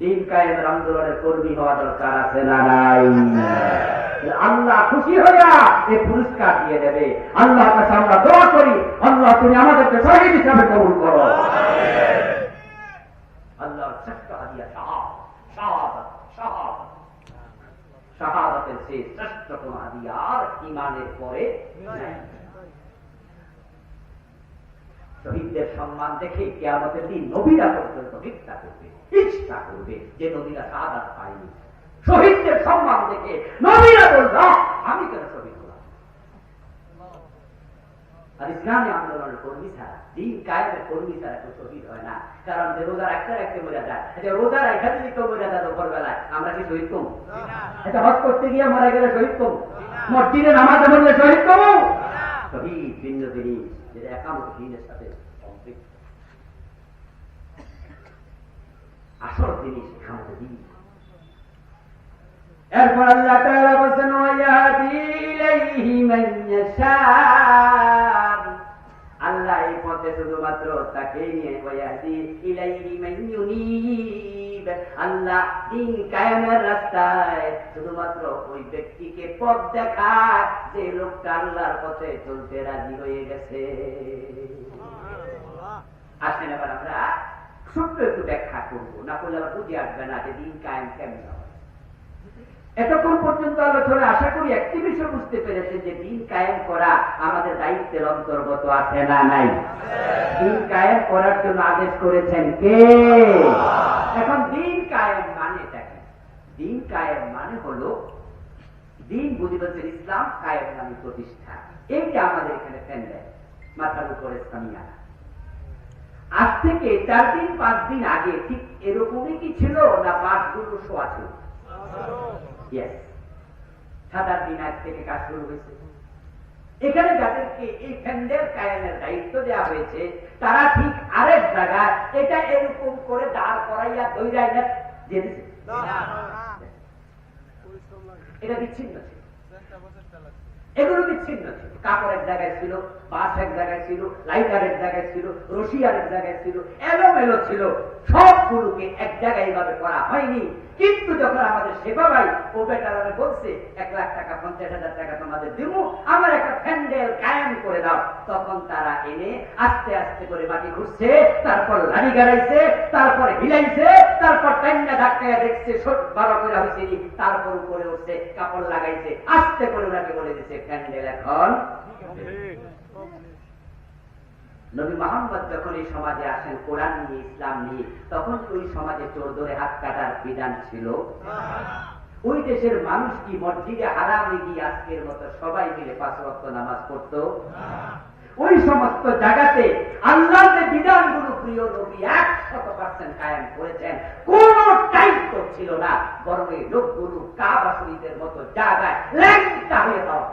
দিন কায়েমের আন্দোলনের কর্মী হওয়া দরকার আছে না নাই? আল্লাহ খুশি হইয়া এই পুরস্কার দিয়ে দেবে। আল্লাহ কাছে আমরা দোয়া করি আল্লাহ তুমি আমাদেরকে শহীদ হিসাবে কবুল করো। আল্লাহর শ্রেষ্ঠ হাদিয়া শাহাদ শাহাদ শাহাদ। শাহাদাতের সেই শ্রেষ্ঠ কোন হাদিয়ার ইমানের পরে শহীদদের সম্মান দেখে কেয়ামতের দিন নবীরা পর্যন্ত ভিক্ষা করবে। ইচ্ছা করবে যে নবীরা শাহাদাত পায়নি শহীদদের সম্মান দেখে নবীরা বলল আমি কেন শহীদ হলাম? আর ইসলামী আন্দোলনের কর্মী ছাড়া দিন কায়েমের কর্মী ছাড়া কেউ শহীদ হয় না। কারণ যে রোজা রাখতে রাখতে মরে যায় যে রোজা রাখা যদি কেউ মরে যায় দুপুর বেলায় আমরা কি শহীদ কম? এটা হজ করতে গিয়ে মারা গেলে শহীদ কম? মসজিদে নামাজে বললে শহীদ কম? শহীদ ভিন্ন জিনিস যেটা একামত দিনের সাথে সম্পৃক্ত। আসল জিনিস একামত দিন। এরপর আল্লাহ তাআলা বলেন ইলাইহি মান ইয়াশা আল্লাহ এই পথে শুধুমাত্র তাকে নিয়ে ইলাইহি মান ইউনিব। আল্লাহ দিন কায়েমের রাস্তায় শুধুমাত্র ওই ব্যক্তিকে পথ দেখায় যে লোকটা আল্লাহর পথে চলতে রাজি হয়ে গেছে। আসেন এবার আমরা ছোট্ট একটু ব্যাখ্যা করব, না করলে আবার বুঝে আসবে না যে দিন কায়েম কেমন এতক্ষণ পর্যন্ত আলোচনা আশা করি একটি বিষয় বুঝতে পেরেছে যে দিন কায়েম করা আমাদের দায়িত্বের অন্তর্গত আছে না নাই? দিন কায়েম করার জন্য আদেশ করেছেন কে? এখন দিন কায়েম মানে কি? দিন কায়েম মানে হলো, দিন বুঝিবেছেন ইসলাম কায়েম নামে প্রতিষ্ঠা। এইটা আমাদের এখানে দেয় মাথার উপরে সামিয়ানা আজ থেকে চার দিন পাঁচ দিন আগে ঠিক এরকমই কি ছিল না মাসগুলো শোয়া ছিল. সাত আট দিন আগ থেকে কাজ শুরু হয়েছে। এখানে যাদেরকে এই ফ্যান্ডেল কায়ানের দায়িত্ব দেওয়া হয়েছে তারা ঠিক আরেক জায়গায় এটা এরকম করে দাঁড় করাইয়া দৈরাই না। এটা বিচ্ছিন্ন ছিল। এগুলো বিচ্ছিন্ন ছিল? কাপড় এক জায়গায় ছিল, বাস এক জায়গায় ছিল লাইটার এক জায়গায় ছিল রশিয়ার এক জায়গায় ছিল, এলোমেলো ছিল সবগুলোকে এক জায়গায় এইভাবে করা হয়নি। কিন্তু যখন আমাদের সেবা ভাই ও বেটারা বলছে এক লাখ টাকা পঞ্চাশ হাজার টাকা তোমাদের দিব আমার একটা প্যান্ডেল কায়েম করে দাও। তখন তারা এনে আস্তে আস্তে করে মাটি ঘুরছে তারপর লাড়ি গাড়াইছে তারপর হিলাইছে তারপর টাইমটা ধাক্কায় দেখছে ছোট বাবা করে হয়েছে তারপর উপরে উঠছে কাপড় লাগাইছে আস্তে করে ওনাকে বলে দিছে প্যান্ডেল এখন নবী মোহাম্মদ যখন এই সমাজে আসেন কোরআন নিয়ে ইসলাম নিয়ে তখন ওই সমাজে চোর ধরে হাত কাটার বিধান ছিল। ওই দেশের মানুষ কি মসজিদে হারামে গিয়ে আজকের মতো সবাই মিলে পাঁচ রক্ত নামাজ পড়ত? ওই সমস্ত জায়গাতে আল্লাহ যে বিধানগুলো প্রিয় নবী একশত পার্সেন্ট কায়েম করেছেন। কোন দায়িত্ব ছিল না। বরং এই লোকগুলো কাবা শরীফের মতো জায়গায় ল্যাংটা হয়ে পাওয়া।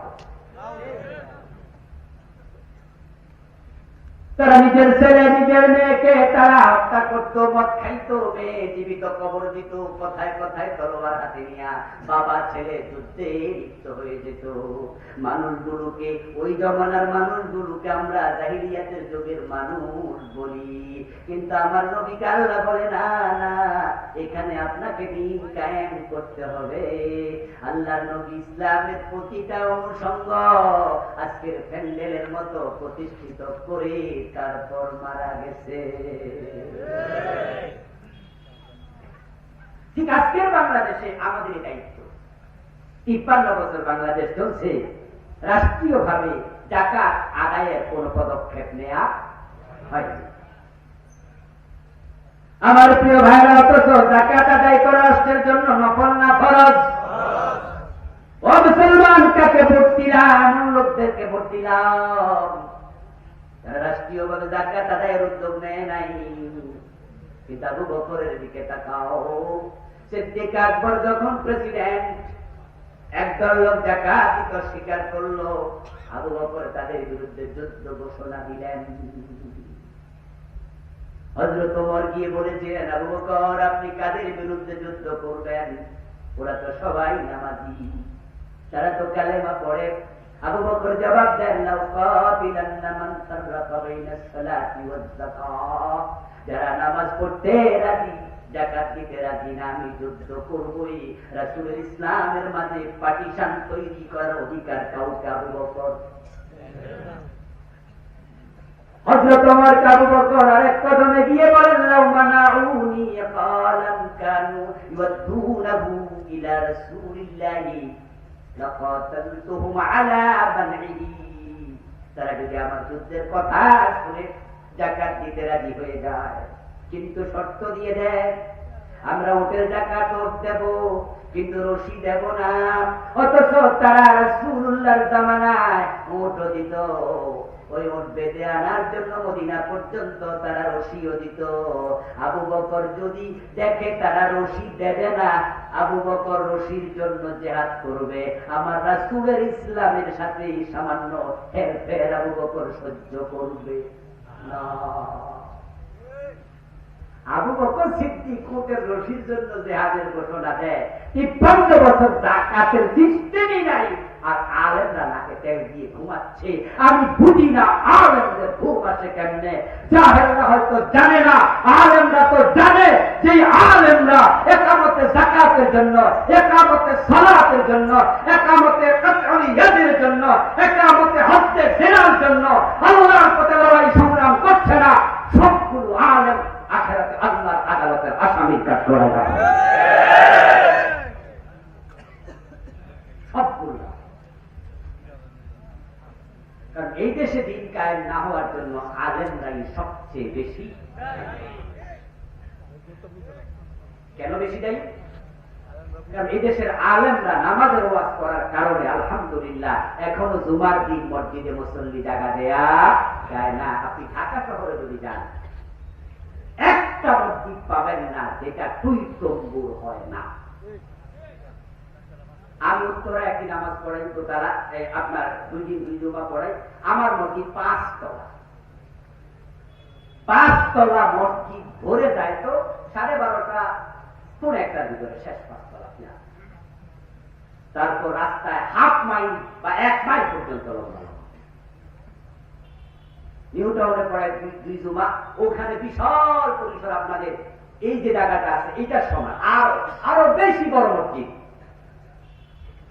তারা নিজের ছেলে, নিজের মেয়েকে তারা হত্যা করতো, মদ খাইতো, মেয়ে জীবিত কবর দিত, কথায় কথায় তলোয়ার হাতে নিয়া বাবা, ছেলে যুদ্ধে লিপ্ত হয়ে যেত। মানুষগুলোকে, ওই জমানার মানুষগুলোকে আমরা জাহিরিয়াতের যুগের মানুষ বলি। কিন্তু আমার নবীকে আল্লাহ বলে, না না এখানে আপনাকে দিন কায়েম করতে হবে। আল্লাহ নবী ইসলামের প্রতিটা অনুষঙ্গ আজকের প্যান্ডেলের মতো প্রতিষ্ঠিত করে তারপর মারা গেছে। ঠিক আজকের বাংলাদেশে আমাদের দায়িত্ব। তিপ্পান্ন বছর বাংলাদেশ চলছে। রাষ্ট্রীয় ভাবে ডাকাত আদায়ের কোন পদক্ষেপ নেয়া হয়নি। আমার প্রিয় ভাইরা, অথচ ডাকাত আদায় করা রাষ্ট্রের জন্য নফল না ফরজ। ও মুসলমান, কাকে ভোট দিলাম? লোকদেরকে ভোট দিলাম। তারা রাষ্ট্রীয়ভাবে জাকাত আদায়ের উদ্যোগ নেয় নাই। কিন্তু আবু বকরের দিকে তাকাও। সিদ্দিক আকবর যখন প্রেসিডেন্ট একদল লোক জাকাত স্বীকার করল। আবু বকর তাদের বিরুদ্ধে যুদ্ধ ঘোষণা দিলেন। হজরত গিয়ে বকর, আপনি কাদের বিরুদ্ধে যুদ্ধ করবেন? ওরা তো সবাই নামাজি। তারা তো কালেমা পড়ে, আবু বকর জবাব দেন যারা নামাজ পড়তে রাজি দিতে রাজি না, আমি যুদ্ধ করবই। ইসলামের মাঝে পার্টিশন তৈরি করার অধিকার কাউকে আবু বকর। আবু বকর কদমে গিয়ে বলেন লাউমানাউনি ক্বালাম কানু ইলা রাসূলিল্লাহি, লাকাতালতুহুম আলা তারা যদি আমার যুদ্ধের কথা শুনে জাকাত দিতে রাজি হয়ে যায়, কিন্তু শর্ত দিয়ে দেয় আমরা জাকাত ওট দেব, কিন্তু রশি দেব না। অথচ তারা রাসূলুল্লাহর জামানায় ওটও দিত। ওই ওট বেঁধে আনার জন্য মদিনা পর্যন্ত তারা রশিও দিত। আবু বকর যদি দেখে তারা রশি দেবে না, আবু বকর রশির জন্য জেহাদ করবে। আমার রাসূলের ইসলামের সাথে সামান্য হেরফের আবু বকর সহ্য করবে। না আবু বকর সিদ্দিক কোটের রশির জন্য জেহাদের ঘোষণা দেয় তিপ্পান্ন বছর ডাকাতের সিস্টেমই নাই, আর আলেমরা নাকে তেল দিয়ে ঘুমাচ্ছে। আমি বুঝি না আলেমদের ঘুম আছে কেমনে? জাহেররা হয়তো জানে না, আলেমরা তো জানে যে আলেমরা একামতে জাকাতের জন্য, একামতে সালাতের জন্য, একামতে কাতরিয়াদের জন্য, একামতে হত্যে ফেরার জন্য, আল্লাহর পথে লড়াই আদালতের আসামির কাজ করা যাবে কারণ এই দেশে দিন কায়েম না হওয়ার জন্য আলেমরাই সবচেয়ে বেশি কেন বেশি দেয়? কারণ এই দেশের আলেমরা নামাজের ওয়াজ করার কারণে আলহামদুলিল্লাহ এখনও জুমার দিন মসজিদে মুসল্লি জায়গা দেয়া যায় না। আপনি ঢাকা শহরে যদি যান একটা মসজিদ পাবেন না, যেটা টুই তম্বুর হয় না। আমি উত্তরে একই নামাজ পড়াই, তো তারা আপনার দুই দিন দুই জমা পড়াই। আমার মসজিদ পাঁচ তলা পাঁচ তলা মসজিদ ভরে যায় তো, সাড়ে বারোটা পরে একটার ভিতরে, শেষ পাঁচ তলা তারপর রাস্তায় হাফ মাইল বা এক মাইল পর্যন্ত লম্বা। নিউ টাউনে পড়ায় দুই জুমা, ওখানে বিশাল পরিসর আপনাদের। এই যে জায়গাটা আছে, এইটার সমান। আর আরও বেশি বড় মসজিদ।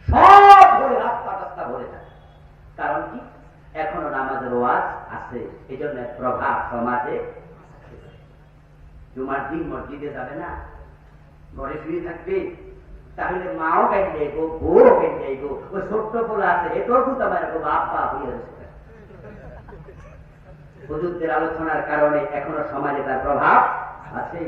সব ভরে রাস্তা রাস্তা ভরে থাকে কারণ কি? এখনও নামাজের ওয়াজ আছে। এই জন্য প্রভাব সমাজে জুমার দিন মসজিদে যাবে না। ঘরে শুয়ে থাকবে। তাহলে মাও কেন যাইব বউ কেন যাইব ওই ছোট্ট পোলা আছে এটাও কিন্তু আমার বাপ বাপ হয়ে হুজুরদের আলোচনার কারণে এখনও সমাজে তার প্রভাব আছে।